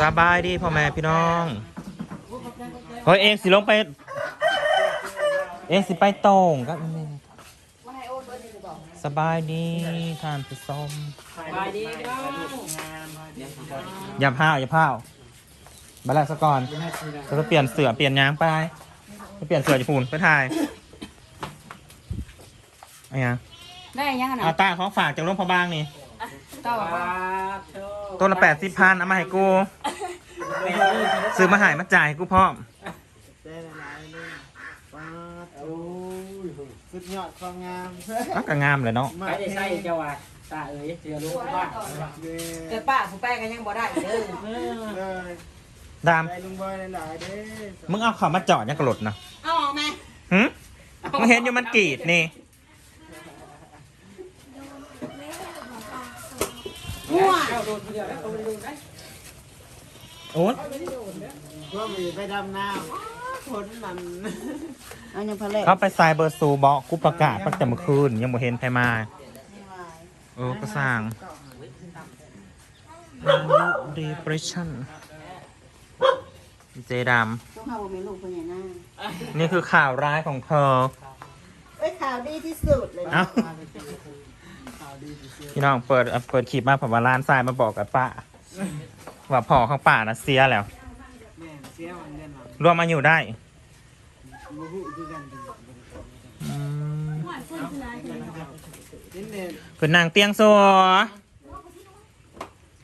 สบายดีพ่อแม่พี่น้อง เฮ้ยเองสิลงไป เองสิไปโต่งก็สบายดีทานผู้ชมบายดีเนาะอย่าพร้าวอย่าพร้าวบาลาสก่อนจะไปเปลี่ยนเสือเปลี่ยนยางไปไปเปลี่ยนเสือญี่ปุ่นไปถ่ายไอ้ยังได้ยังไงเอาตาของฝากจากโรงพยาบาลนี่ต่อปาโชตัวละแปดสิบพันเอามาให้กู ซื้อมาใหายมาจ่ายให้กูพร้อมได้หลายๆเลยป้าดโอ้ยสุดยอดความงามก็กงามเลยเนาะไปได้ใส่เจ้าว่าตาเอ๋ยเจอลูกบ้านเด้เกิดป้าผู้แป้งกันยังบ่ได้เด้อเลยดามได้ลุงบอยหลายๆเด้มึงเอาเขามาจอดยังกระหลดนะเอาออกไหมหึมึงเห็นอยู่มันกรีดนี่มั่วเจ้า โดนเดียวแล้วเขาไปดูได้โอ๊ยก็มีไปดำน้ำผลมันเอายังพะเล่เขาไปทรายเบอร์ซูบอกกูประกาศตั้งแต่เมื่อคืน ยังบ่เห็นใครมา เออก็สร้างอายุดีเปรชั่นเจดต้องหาว่ามีลูกคนใหญ่หน้าำนี่คือข่าวร้ายของเธอ เอ้ยข่าวดีที่สุดเลยเอ้า พี่น้องเปิดอะเปิดคลิปมาผมว่าร้านทรายมาบอกกับป้า ว่าพ่อของป้านะเสียแล้ว แม่เสียวันเล่นหลังรวมมาอยู่ได้บูฮูดูกันดูอืมนิดเดียวเป็นนางเตียงโซัว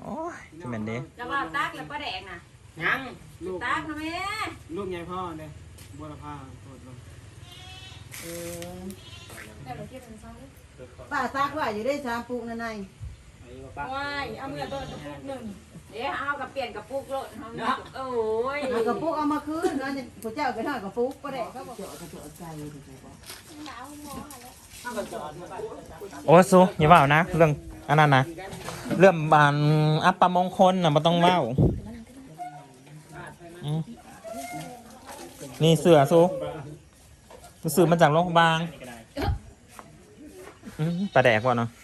โอ้ยจะเป็นเด้จะว่าตักแล้วป้าแดงน่ะยังลูกตักนะแม่ลูกใหญ่พ่อเนี่ยบัวละพาโทษลงป้าซักว่าอยู่ได้ชามปุกนั่นไง ว้ายเอาเมื่อต้นกระปุกหนึ่งเดี๋ยวเอากับเปลี่ยนกระปุกโลดเอาเนี่ยโอ้ยเอากระปุกเอามาคืนแล้วเนี่ยผู้เจ้าไปทอดกระปุกก็ได้เขาบอกโอ้ซูอย่าว่านะ เรื่องอันนั้นนะเรื่องบานอัปปมงคลนะมันต้องเล่าอืมนี่เสือซูกูซื้อมาจากโรงพยาบาลอืมปลาแดกว่ะเนาะหอม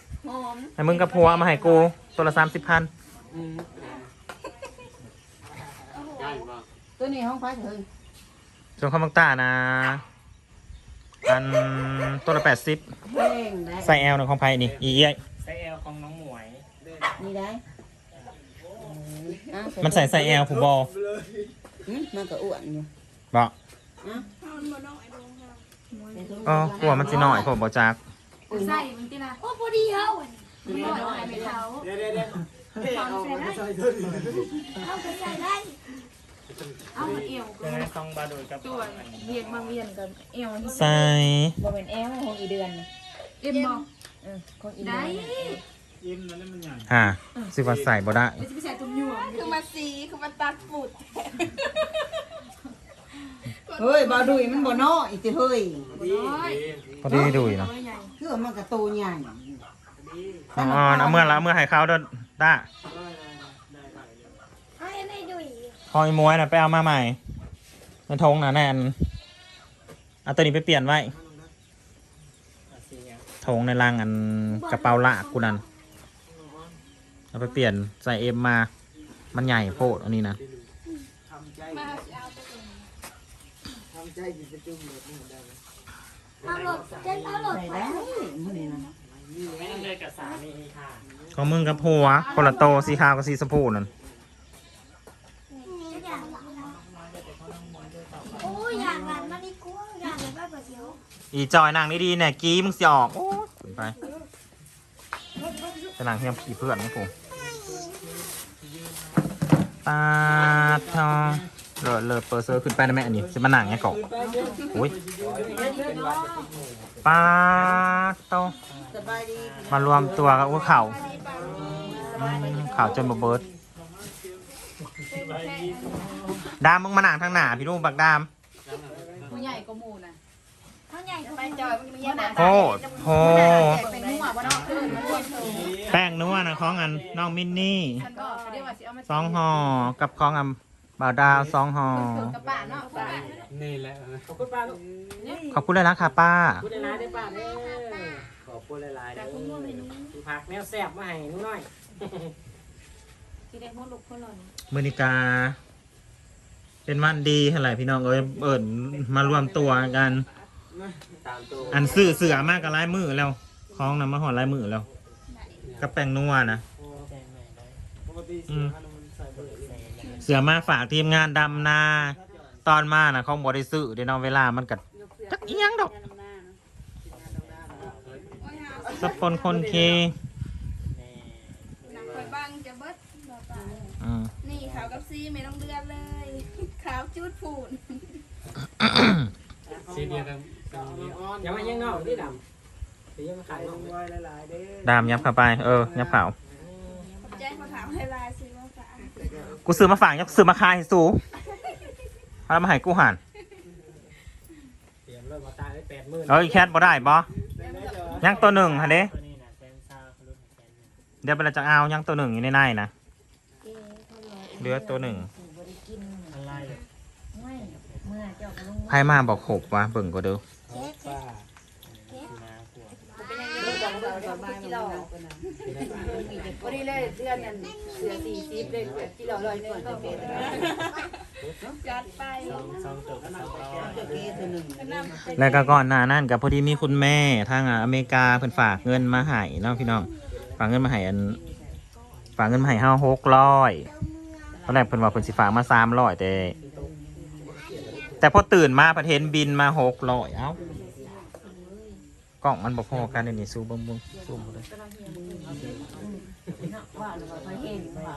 ให้มึงกับผัวมาให้กูตัวละสามสิบพันตัวนี้ห้องพักเถิงส่วนข้าวมังตานะ อันตัวละแปดสิบเพ่งได้ใส่แอลหนึ่งของไผ่นี่ อีเอ้ยใส่แอลของน้องหมวย นี่ได้อะมันใส่ใส่แอลผมบออืมมันก็อ้วนอยู่บอกอะอ๋อกลัวมันสิหน่อยผมบอกจากใส่มันตินะโอ้พอดีเฮา มันหน่อยไม่เท่าเดี๋ยวเดี๋ยวเดี๋ยวเฮ้ยเอาไปใส่ตัวนี้เอาไปใส่ได้เอามาเอวยังไงต้องบาโดยกับตัวเวียนมาเวียนกับเอวใส่บ่เป็นแอลของอีเดือนเอ็มบอกเออของอีเดืได้อนยิ้มแล้วมันใหญ่อ่าสิว่าใส่บ่ได้ไม่ใช่ไปใส่ตุ้มยวงคือมาซีคือมาตัดปุดเฮ้ยบ่ดุยมันบ่น้อยอีติเฮ้ยน้อยพอดีดูอยู่เนาะน้อยใหญ่คือว่ามันก็โตใหญ่ อ๋อเอาเมื่อละเมื่อให้เขาเดินต้าพอไอ้มวยน่ะไปเอามาใหม่ในทงน่ะแน่นเอาตัวนี้ไปเปลี่ยนไว้ทงในรังอันกระเป๋าลากกูนั่นเอาไปเปลี่ยนใส่เอ็มมา มันใหญ่โพดอันนี้นะทำใจทำใจอยู่จะจุ่มเลยนี่ได้ไหมใส่ได้มื้อนี้นะ ไม่ต้องเลยกับสามีค่ะของมึงกับผัวคนละโตสีขาวกับสีสมพูนั่นโอ้ยอย่างนั้นมันนี่กูอย่างนั้นไม่เสียวอีจอยนางดีๆเนี่ยกี้มึงสิออกโอ้ยขึ้นไปจะนางเทียมขี่เพื่อนนะผมปาดทอง เลอะเลอะเปอร์เซอร์ขึ้นไปนะแม่อันนี้จะมาหนังไงเกาะโอ้ยปาดโตสบายดีมารวมตัวกับว่าเข่าอืมเข่าจนบเบิร์ดดามมึงมาหนังทางหน้าพี่ลูกบักดามผู้ใหญ่ก็มูน่ะเขาใหญ่กว่าไปจอยมันมีเยอะนะโพดโพดเป็นนัวบ่เนาะคือมันรวมถึงแป้งนัวนะของอันน้องมินนี่ฉันก็เรียกว่าสิเอามาสองห่อกับของอัน บ่าวดาวสองห่อกระป๋าเนาะป้านี่แหละขอบคุณป้าลูกขอบคุณเลยนะคะป้าพูดหลายๆได้ป้าเด้อขอบคุณหลายๆเด้อพักแนวแซ่บมาให้หนูหน่อยที่ได้พ่อลูกพ่อหล่นมือนิกา เป็นวันดีเท่าไหร่พี่น้องเอ้ยเอิญมารวมตัวกัน ตามตัวอันซื้อเสือมากกับลายมือแล้วคล้องนำมาหอดลายมือแล้วกับแป้งนัวนะปกติเสียงมันใส่เบอร์ เองเสือมาฝากทีมงานดำนาตอนมานะเขาบอได้ซื้อเดี๋ยวน้องเวลามันกัดจักอีหยังดอกสปอนคนเคหนังคอยบังจะเบิดบ่ป่าอืมนี่ขาวกับซีไม่ต้องเลือดเลย ขาวจุดผูนสีเดียวกันกันเดียวอยังไม่ยังนอกที่ดำสียังไม่ขายนอกไว้หลายๆเด้อดามยับเข้าไป เออยับเผาขอบใจเขาถามให้ลายซื้อมาฝาก กูซื้อมาฝากยับซื้อมาขายให้สูเอามาให้กูหันเตรียมเริ่มมาตายได้แปดหมื่นเอ้ยแคทบ่ได้บ่ยังตัวหนึ่งฮะเด้ตัวนี้นะแซนซ่าเขาลุ้นแซนหนึ่งเดี๋ยวไปเราจะเอายังตัวหนึ่งอยู่ในในนะเอ๊ะเขารอเหลือตัวหนึ่ง สู่บริกินอะไรไม่เมื่อเจ้าก็ลงไพ่มาบอกหกวะเบิ่งก็ดูเค้กป้าสีนาขวด เป็นยังไงเรื่องของเราเดี๋ยวมาที่เรา พอดีเลยเดือนนั้นเสือสี่สิบเลยที่เราลอยเงินก็เป็นจัดไปสองสองตัวสองร้อยแล้วก็ก่อนหน้านั่นกับพอดีมีคุณแม่ทางอเมริกาเพิ่นฝากเงินมาให้เนาะพี่น้องฝากเงินมาให้อันฝากเงินมาให้เฮาหกร้อยตอนแรกเพิ่นว่าเพิ่นสิฝากมาสามร้อยแต่แต่พอตื่นมาประเทศบินมาหกร้อยเอ้า กล่องมันบ่พอกันเดี๋ยวนี่ซูมเบิ่งเบิ่งซูมบ่ได้ว่าเราไปเห็นว่า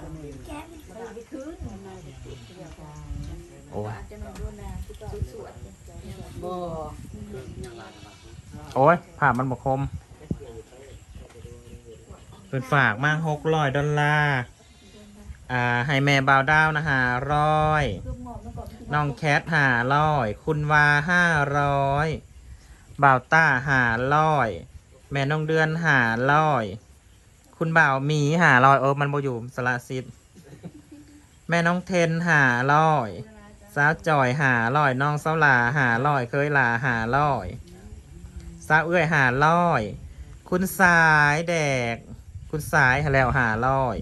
แก๊สโอ้ยจะนอนดูนะสวยบ่โอ้ยภาพมันบ่คมเพิ่นฝากมาหกร้อยดอลลาร์อ่าให้แม่บ่าวดาวนะฮะร้อยๆรูปงอกเมื่อก่อนน้องแคทหาร้อย คุณวาห้าร้อย บ่าวต้าหาร้อย แม่น้องเดือนหาร้อย คุณบ่าวหมีหาร้อยเออมันบอยู่สละสิทธิ์แม่น้องเทนหาร้อยสาวจอยหาร้อยน้องเสาหลาหาร้อยเคยหลาหาร้อยสาวเอื้อยหาร้อย คุณสายแดก คุณสายหาแล้วหาร้อย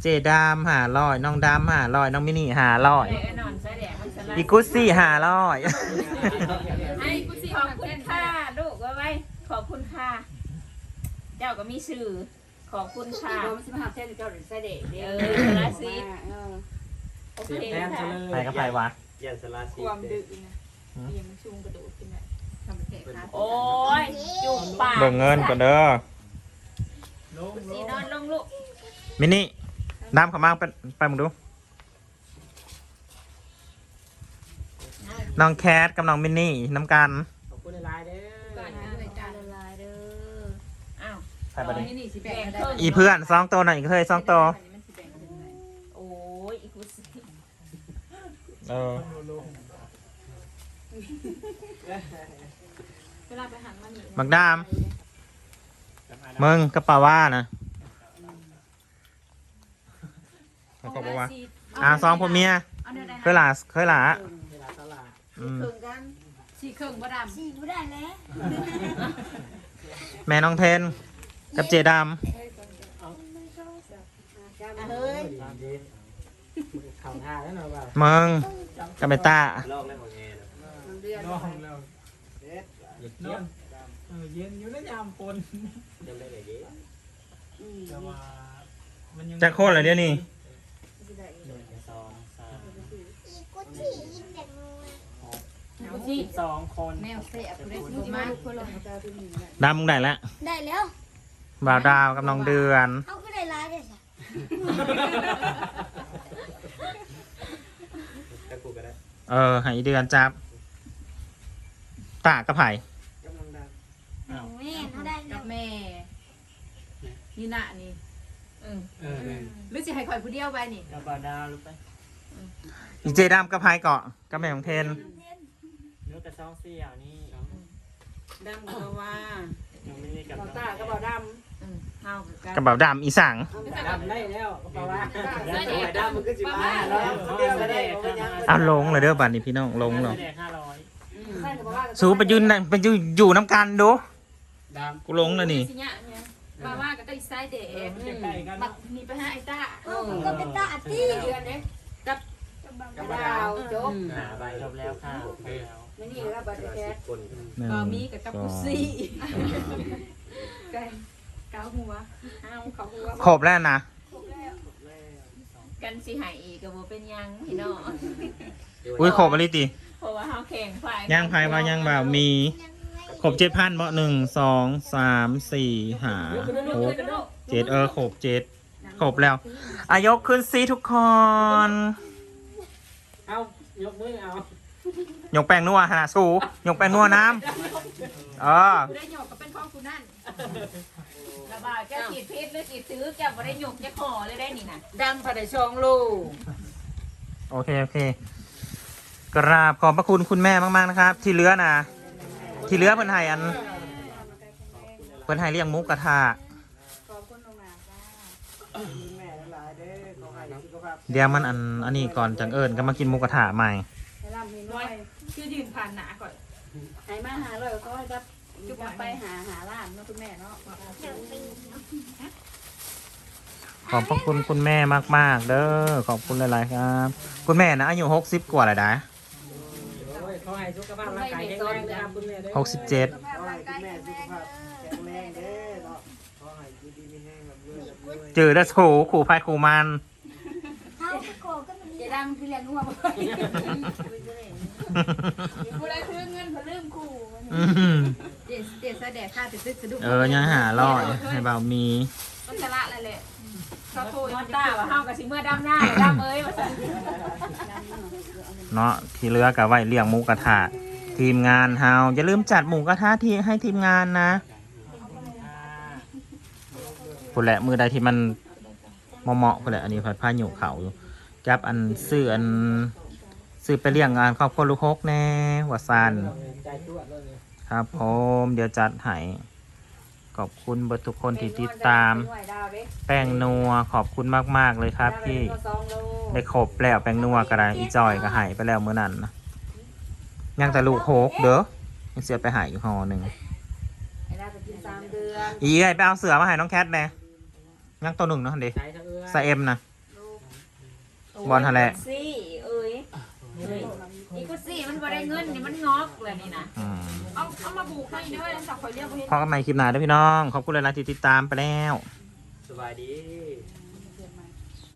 เจดามหาร้อย น้องดามหาร้อย น้องมินี่หาร้อยไอ้นอนใส่แดดมันสลาย อีกุสซี่หาร้อยให้กูสิขอบคุณค่ะลูกไว้ไว้ ขอบคุณค่ะ เจ้าก็มีชื่อขอบคุณค่ะมันสิมาหาเส้นเจ้าหรือไส้เด็กเออละสิโอเสียเคแทนซะค่ะเลยไปกับไปวะยันสลาสีความดึกนะเอียงชุงกระดูกขึ้นมาทำเตะขาโอ้ยจุกปากเบิ่งเงินก่อนเด้อลงลสีงนอนลงลูกมินี่ดามเขามาไปไปมึงดู น้องแคทกับน้องมินนี่น้ำกันขอบคุณในไลน์เด้อก่อนนะรายการละลายเด้ออ้าวใครไปดินี่นี่สิแบ่งเพิ่มอีเพื่อนสองตัวหน่อยอีกเคยสองตัวโอ้ยอีกุสิเออเวลาไปหันมาหนีบักดาม มึงกระเป๋าว่านะกระเป๋าว่าอ่าสองพ่อเมียเอาเนื้อได้เคยหลาเคยหลา เวลาตลาดอืมครึ่งกันสี่ครึ่งบ่ดำสีไม่ได้แล้วแม่น้องเทน กับเจดามเฮ้ยตามดีข่าวท่าแล้วเนาะว่ามึงกับเบต้าลอกแล้วของแงเดือนลอกแล้วเด็ดอย่าเย็นเออเย็นอยู่นะยามปนจะได้ไหนดีแต่ว่ามันยังจะโคตรเลยเดี๋ยวนี้หนึ่งสองสาม สิบสองคนแนวเสียบเลยสิมาลูกคนละดามมึงได้แล้วได้แล้วบ่าวดาวกับน้องเดือนเขาก็ได้ร้ายเลยจ้ะแต่กูก็ได้เออให้อีเดือนจับตากระไผ่กำลังดังแม่เขาได้แล้กัวบแม่ นี่น่ะนี่เออเออเนี่ยหรือสิให้ข่อยผู้เดียวไปนี่กับบาดาวรู้ไปอีเจดามกระไผ่เกาะกับแม่ของเทน เนื้อกระซองเสี่ยวนี่ดังก็ว่ายังไม่ได้กับบ่ตาก็บ่ดอืมเฮากับกันกระเป๋าดำอีสังดำได้แล้วเพราะว่าำดำมันก็สิมาแล้แล้ววเดียวได้เอาลงเลยเด้อบัดนี้พี่น้องลงเหรอห้าร้อยใช่ก็บ่ว่าสูไปยืนนั่นไปอยู่อยู่น้ำกันดูดกูลงแล้วนี่สิยะเนี่ยดมาว่าก็ได้ไซเด็กมันจะใกล้กันบักนี่ไปหาไอ้ต้าเอ้าก็เป็นตาอัตตี้เดือนเด้กับกับดาวจบหาใบจบแล้วค่ะจบแล้ว ไม่นี่แล้วบัตรแคสหนึ่งก็มีกับกับสอกุงซี่กันเกาหัวห้าวเขาหัวครบแล้วนะกันสิหายอีกก็บ่เป็นหยังพี่น้องอุ้ยครบอะไรติเพราะว่าเฮาแข่งไฟย่างไพ่ว่าย่างบ่าวมีครบเจ็ดพันบ่หนึ่งสองสามสี่ห้าหกเจ็ดเออครบเจ็ดครบแล้วอายกขึ้นซีทุกคน เอา ยกมือเอา ยกแป้งนัวขนาดสูยกแป้งนัวน้ำเออกูได้หยกก็เป็นของกูนั่นระบาดแกขีดพิษหรือขีดซื้อแกบ่ได้หยกจะขอเลยได้นี่น่ะดำผัดชองลูกโอเคโอเค กราบขอบพระคุณคุณแม่มาก ๆ นะครับ ที่เหลือนะที่เหลือเพิ่นให้อันเพิ่นให้เลี้ยงหมุกกระทะแม่หลายเด้อขอให้สุขภาพเดี๋ยวมันอันอันนี้ก่อนจังเอิญก็มากินหมุกกระทะใหม่น้อย คือยืนผ่านหนาก่อนให้มาหาเลยก็ให้รับจุกไปหาหาร้านเนาะคุณแม่เนาะขอบพระคุณคุณแม่มาก ๆ เด้อขอบคุณหลาย ๆ ครับ คุณแม่นะอายุหกสิบกว่าแล้วนะโอ้ยขอให้สุขภาพร่างกายแข็งแรงนะครับคุณแม่เด้อหกสิบเจ็ดขอให้คุณแม่สุขภาพแข็งแรงเด้อเนาะขอให้อยู่ดีมีแห้งแบบรวยแบบรวยจืดแล้วถูขู่พายขู่มันเท้าก็โก ก็มันจะดำคือเรียนนัวบ่กูได้คือเงินพลืมคู่อื้อหือเจ็ดเจ็ดแสดงค่าติดซึกสะดุ้งเออยังหาลอยให้เบามีมันจะละอะไรแหละเขาโทรมาต้าว่าเฮากับสิเมื่อดำหน้าดำเอ้ยว่าซั่นเนาะที่เหลือกับไว้เลี้ยงหมูกระทะทีมงานเฮาอย่าลืมจัดหมูกระทะที่ให้ทีมงานนะพูดแหละมือใดที่มันเหมาะๆพูดแหละอันนี้ผัดผ้าหยูเขาอยู่ จับอันซื้ออันซื้อไปเลี้ยงงานครอบครัวลูกฮกแน่หัวซันใจจวดเลยครับผมเดี๋ยวจัดให้ขอบคุณเบิดทุกคนที่ติดตาม แป้งนัวขอบคุณมาก ๆ เลยครับที่ได้ครบแล้วแป้งนัวก็ได้อีจอยก็ใหายไปแล้วเมื่อนั้นนะยังแต่ลูกโฮกเด้อยังเสียไปใหายอยู่หอหนึ่งให้ได้ไปกินสามเดือนอีไอไปเอาเสือมาให้น้องแคทแน่ยังตัวหนึ่งเนาะเด็ใจทั้งเอื้อใส่เอ็มนะ บอลทะเลซี่เอ้ยอีกุซี่มันบ่ได้เงินนี่มันงอกเลยนี่นะอืมเอาเอามาบุกให้ด้วยแล้วสักคอยเรียกบ่เห็นพอกันใหม่คลิปหน้าเด้อพี่น้อง ขอบคุณเลยนะที่ติดตามไปแล้ว สบายดี